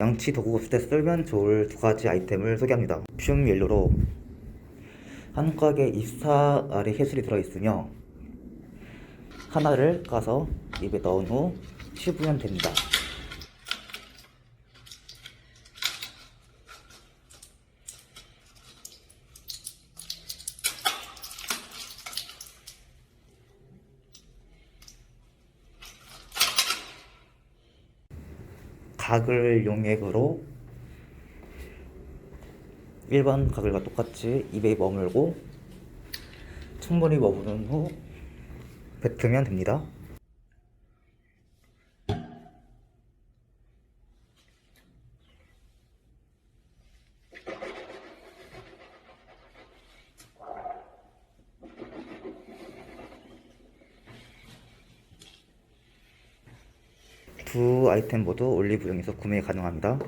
양치 도구 없을 때 쓰면 좋을 두 가지 아이템을 소개합니다. 퓨움 옐로로 한 꽉에 24알의 해술이 들어있으며 하나를 까서 입에 넣은 후 씹으면 됩니다. 각을 용액으로 일반 각을과 똑같이 입에 머물고 충분히 머무른 후 뱉으면 됩니다. 두 아이템 모두 올리브영에서 구매 가능합니다.